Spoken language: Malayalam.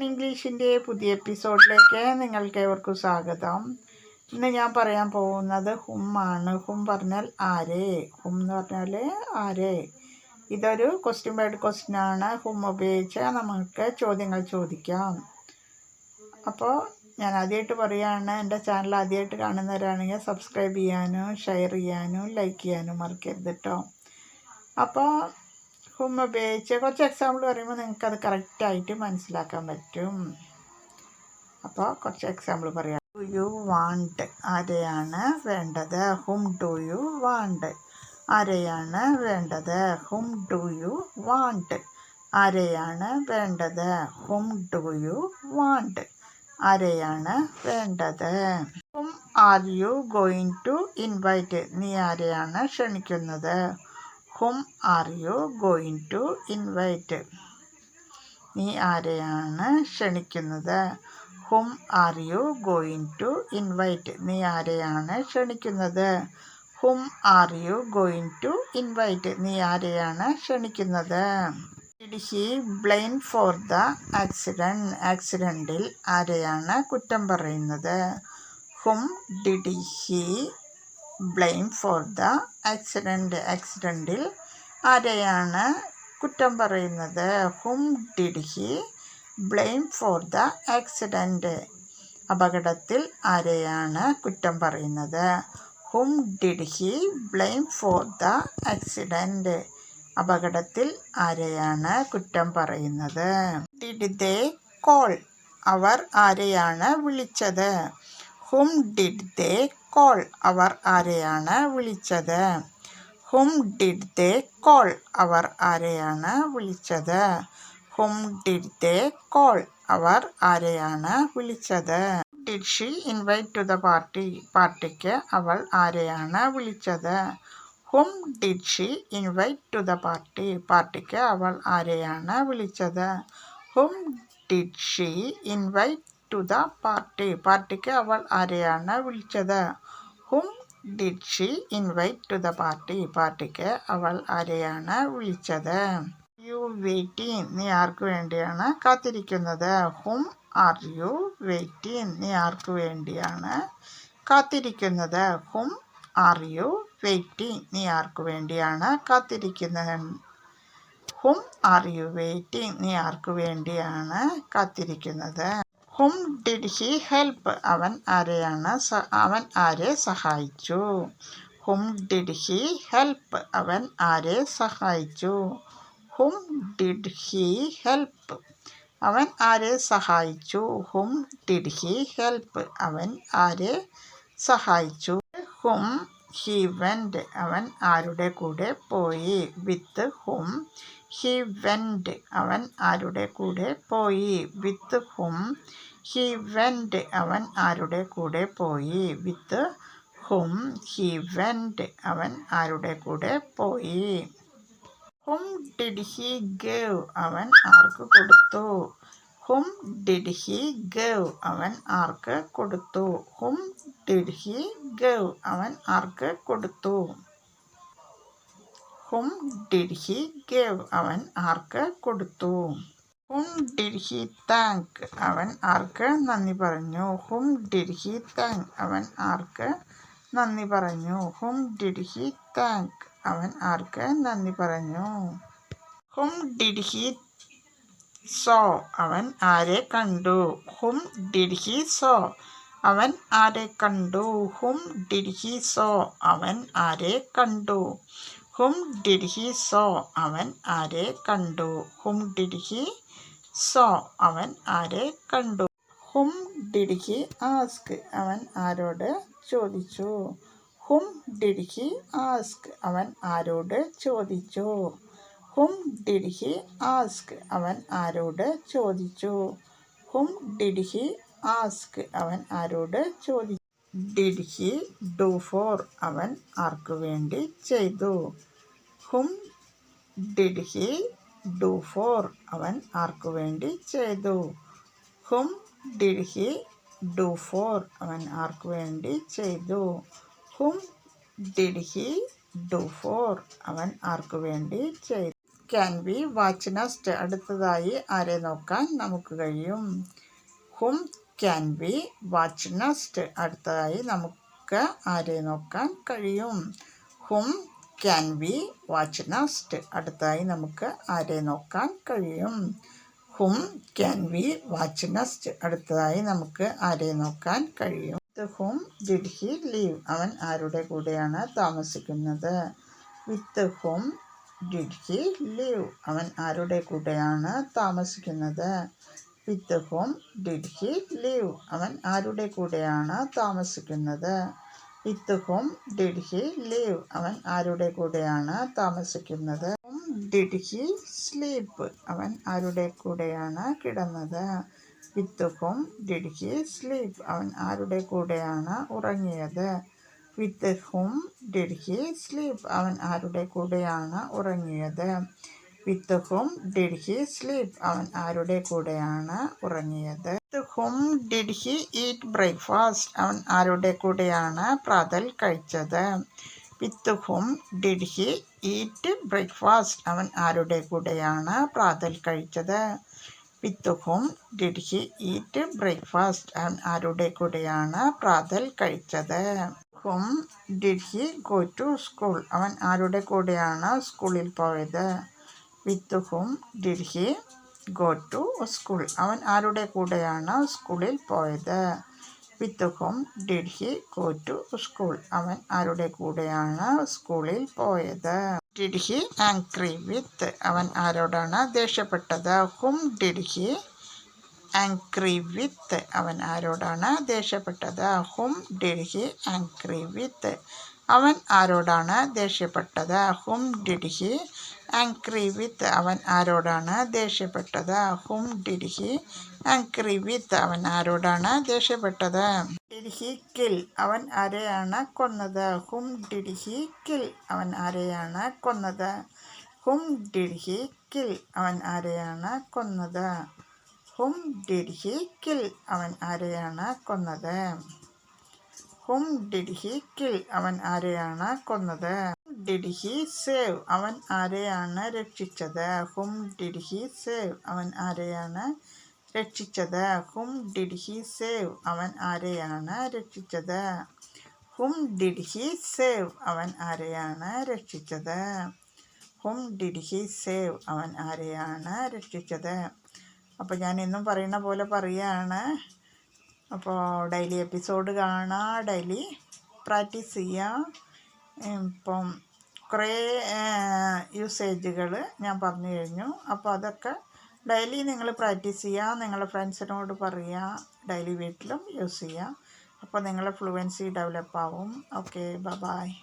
ഇംഗ്ലീഷിന്റെ പുതിയ എപ്പിസോഡിലേക്ക് നിങ്ങൾക്ക് ഏവർക്കും സ്വാഗതം. ഇന്ന് ഞാൻ പറയാൻ പോകുന്നത് ഹും ആണ്. ഹും പറഞ്ഞാൽ ആര്? ഹും എന്ന് പറഞ്ഞാൽ ആര്? ഇതൊരു ക്വസ്റ്റ്യൻ ബൈഡ് ക്വസ്റ്റ്യൻ ആണ്. ഹും ഉപയോഗിച്ച് നമുക്ക് ചോദ്യങ്ങൾ ചോദിക്കാം. അപ്പോൾ ഞാൻ ആദ്യമായിട്ട് പറയുകയാണ് എന്റെ ചാനൽ ആദ്യമായിട്ട് കാണുന്നവരാണെങ്കിൽ സബ്സ്ക്രൈബ് ചെയ്യാനും ഷെയർ ചെയ്യാനും ലൈക്ക് ചെയ്യാനും മറക്കരുത് കേട്ടോ അപ്പോൾ ഹും ഉപയോഗിച്ച് കുറച്ച് എക്സാമ്പിൾ പറയുമ്പോൾ നിങ്ങൾക്ക് നിങ്ങൾക്കത് കറക്റ്റായിട്ട് മനസ്സിലാക്കാൻ പറ്റും. അപ്പോൾ കുറച്ച് എക്സാമ്പിൾ പറയാം. ഡു യു വാണ്ട് ആരെയാണ് വേണ്ടത്? ഹും ഡു യു വാണ്ട് ആരെയാണ് വേണ്ടത്? ഹും ഡു യു വാണ്ട് ആരെയാണ് വേണ്ടത്? ഹും ഡു യു വാണ്ട് ആരെയാണ് വേണ്ടത്? Whom are you going to invite നീ ആരെയാണ് ക്ഷണിക്കുന്നത്? Whom are you going to invite നീ ആരെയാണ് ക്ഷണിക്കുന്നത്? Whom are you going to invite നീ ആരെയാണ് ക്ഷണിക്കുന്നത്? Whom are you going to invite നീ ആരെയാണ് ക്ഷണിക്കുന്നത്? He blame for the accident ആക്സിഡന്റിൽ ആരെയാണ് കുറ്റം പറയുന്നത്? Whom did he blame for the accident ആക്സിഡന്റിൽ ആരെയാണ് കുറ്റം പറയുന്നത്? Whom did he blame for the accident അപകടത്തിൽ ആരെയാണ് കുറ്റം പറയുന്നത്? Whom did he blame for the accident അപകടത്തിൽ ആരെയാണ് കുറ്റം പറയുന്നത്? Did they call. അവർ ആരെയാണ് വിളിച്ചത്? Whom did they call. അവർ ആരെയാണ് വിളിച്ചത്? Whom did they call. അവർ ആരെയാണ് വിളിച്ചത്? Whom did they call. അവർ ആരെയാണ് വിളിച്ചത്? Did she invite to the party പാർട്ടിക്ക് അവൾ ആരെയാണ് വിളിച്ചത്? Whom did she invite to the party പാർട്ടിക്ക് അവൾ ആരെയാണ് വിളിച്ചത്? Whom did she invite to the party പാർട്ടിക്ക് അവൾ ആരെയാണ് വിളിച്ചത്? Whom did she invite to the party പാർട്ടിക്ക് അവൾ ആരെയാണ് വിളിച്ചത്? യു വെയിറ്റിംഗ് നീ ആർക്ക് വേണ്ടിയാണ് കാത്തിരിക്കുന്നത്? ഹും ആർ യു വെയിറ്റിംഗ് നീ ആർക്ക് വേണ്ടിയാണ് കാത്തിരിക്കുന്നത്? ഹും ആർ യു വെയിറ്റിംഗ് നീ ആർക്ക് വേണ്ടിയാണ് കാത്തിരിക്കുന്നത്? ഹും ആർ യു വെയിറ്റിംഗ് നീ ആർക്ക് വേണ്ടിയാണ് കാത്തിരിക്കുന്നത്? ഹും ഡിഡ് ഹി ഹെൽപ്പ് അവൻ ആരെയാണ് അവൻ ആരെ സഹായിച്ചു? ഹും ഡിഡ് ഹി ഹെൽപ്പ് അവൻ ആരെ സഹായിച്ചു? ഹും ഡിഡ് ഹി ഹെൽപ്പ് അവൻ ആരെ സഹായിച്ചു? ഹും ഡിഡ് ഹി ഹെൽപ്പ് അവൻ ആരെ സഹായിച്ചു? ഹും ഹി വെന്റ് അവൻ ആരുടെ കൂടെ പോയി? വിത്ത് ഹും. ഹി വെന്റ് അവൻ ആരുടെ കൂടെ പോയി? വിത്ത് ഹും. ഹി വെന്റ് അവൻ ആരുടെ കൂടെ പോയി? വിത്ത് ഹും. ഹി വെന്റ് അവൻ ആരുടെ കൂടെ പോയി? ഹും ഡിഡ് ഹി ഗേവ് അവൻ ആർക്ക് കൊടുത്തു? ഹും ഡിഡ് ഹി ഗവ് അവൻ ആർക്ക് കൊടുത്തു? ഹും ഡിഡ് ഹി ഗവ് അവൻ ആർക്ക് കൊടുത്തു? ഹും ഡിഡ് ഹി ഗവ് അവൻ ആർക്ക് കൊടുത്തു? ഹും ഡിഡ് ഹി താങ്ക് അവൻ ആർക്ക് നന്ദി പറഞ്ഞു? ഹും ഡിഡ് ഹി താങ്ക് അവൻ ആർക്ക് നന്ദി പറഞ്ഞു? ഹും ഡിഡ് ഹി താങ്ക് അവൻ ആർക്ക് നന്ദി പറഞ്ഞു? ഹും ഡിഡ് ഹി സോ അവൻ ആരെ കണ്ടു? Whom did he saw. അവൻ ആരെ കണ്ടു? Whom did he saw. അവൻ ആരെ കണ്ടു? Whom did he saw. അവൻ ആരെ കണ്ടു? Whom did he saw. അവൻ ആരെ കണ്ടു? Whom did he ask. അവൻ ആരോട് ചോദിച്ചു? Whom did he ask. അവൻ ആരോട് ചോദിച്ചു? Whom did he ask. അവൻ ആരോട് ചോദിച്ചു? Whom did he ask. അവൻ ആരോട് ചോദിച്ചു ഡിഡ് ഹി ഡു ഫോർ. അവൻ ആർക്കു വേണ്ടി ചെയ്തു? Whom did he do for. അവൻ ആർക്കു വേണ്ടി ചെയ്തു? Whom did he do for. അവൻ ആർക്കു വേണ്ടി ചെയ്തു? Whom did he do for. അവൻ ആർക്കു വേണ്ടി ചെയ്തു? ക്യാൻ ബി വാച്ച് നസ്റ്റ് അടുത്തതായി ആരെ നോക്കാൻ നമുക്ക് കഴിയും? Whom can we watch next അടുത്തതായി നമുക്ക് ആരെ നോക്കാൻ കഴിയും? Whom can we watch next അടുത്തതായി നമുക്ക് ആരെ നോക്കാൻ കഴിയും? Whom can we watch next അടുത്തതായി നമുക്ക് ആരെ നോക്കാൻ കഴിയും? ഹും ഡിഡ് ഹി ലീവ് അവൻ ആരുടെ കൂടെയാണ് താമസിക്കുന്നത്? With whom did he live അവൻ ആരുടെ കൂടെയാണ് താമസിക്കുന്നത്? With whom did he live അവൻ ആരുടെ കൂടെയാണ് താമസിക്കുന്നത്? With whom did he live അവൻ ആരുടെ കൂടെയാണ് താമസിക്കുന്നത്? ഡിഡ് ഹി സ്ലീപ്പ് അവൻ ആരുടെ കൂടെയാണ് കിടന്നത്? With whom did he sleep അവൻ ആരുടെ കൂടെയാണ് ഉറങ്ങിയത്? With whom did he sleep അവൻ ആരുടെ കൂടെയാണ് ഉറങ്ങിയത്? With whom did he sleep അവൻ ആരുടെ കൂടെയാണ് ഉറങ്ങിയത്? With whom did he eat breakfast അവൻ ആരുടെ കൂടെയാണ് പ്രാതൽ കഴിച്ചത്? With whom did he eat breakfast അവൻ ആരുടെ കൂടെയാണ് പ്രാതൽ കഴിച്ചത്? With whom did he eat breakfast അവൻ ആരുടെ കൂടെയാണ് പ്രാതൽ കഴിച്ചത്? Whom did he go to school അവൻ ആരുടെ കൂടെയാണ് സ്കൂളിൽ പോയത്? With whom did he go to school അവൻ ആരുടെ കൂടെയാണ് സ്കൂളിൽ പോയത്? With whom did he go to school അവൻ ആരുടെ കൂടെയാണ് സ്കൂളിൽ പോയത്? ഡിഡ് ഹി ആങ്ക്രി വിത്ത് അവൻ ആരോടാണ് ദേഷ്യപ്പെട്ടത്? ഹും ഡിഡ് ഹി ആങ്ക്രി വിത്ത് അവൻ ആരോടാണ് ദേഷ്യപ്പെട്ടത്? ഹും ഡിഡ് ഹി ആങ്ക്രി വിത്ത് അവൻ ആരോടാണ് ദേഷ്യപ്പെട്ടത്? ഹും ഡിഡ് ഹി ആങ്ക്രി വിത്ത് അവൻ ആരോടാണ് ദേഷ്യപ്പെട്ടത്? ഹും ഡിഡ് ഹി ആങ്ക്രി വിത്ത് അവൻ ആരോടാണ് ദേഷ്യപ്പെട്ടത്? Did he kill. അവൻ ആരെയാണ് കൊന്നത്? Hmm did he kill. അവൻ ആരെയാണ് കൊന്നത്? Hmm did he kill. അവൻ ആരെയാണ് കൊന്നത്? ഹും ഡിഡ് ഹി കിൽ അവൻ ആരെയാണ് കൊന്നത് ഹും ഡിഡ് ഹി കിൽ അവൻ ആരെയാണ് കൊന്നത് ഡിഡ് ഹി സേവ് അവൻ ആരെയാണ് രക്ഷിച്ചത് ഹും ഡിഡ് ഹി സേവ് അവൻ ആരെയാണ് രക്ഷിച്ചത് ഹും ഡിഡ് ഹി സേവ് അവൻ ആരെയാണ് രക്ഷിച്ചത് ഹും ഡിഡ് ഹി സേവ് അവൻ ആരെയാണ് രക്ഷിച്ചത് ഹും ഡിഡ് ഹി സേവ് അവൻ ആരെയാണ് രക്ഷിച്ചത് അപ്പോൾ ഞാൻ എന്നും പറയുന്ന പോലെ പറയുകയാണ് അപ്പോൾ ഡെയിലി എപ്പിസോഡ് കാണുക ഡെയിലി പ്രാക്ടീസ് ചെയ്യാം. ഇപ്പം കുറേ യൂസേജുകൾ ഞാൻ പറഞ്ഞു കഴിഞ്ഞു. അപ്പോൾ അതൊക്കെ ഡെയിലി നിങ്ങൾ പ്രാക്ടീസ് ചെയ്യുക നിങ്ങളുടെ ഫ്രണ്ട്സിനോട് പറയുക ഡെയിലി വീട്ടിലും യൂസ് ചെയ്യുക അപ്പോൾ നിങ്ങളെ ഫ്ലുവൻസി ഡെവലപ്പ് ആവും. ഓക്കെ ബ ബായ്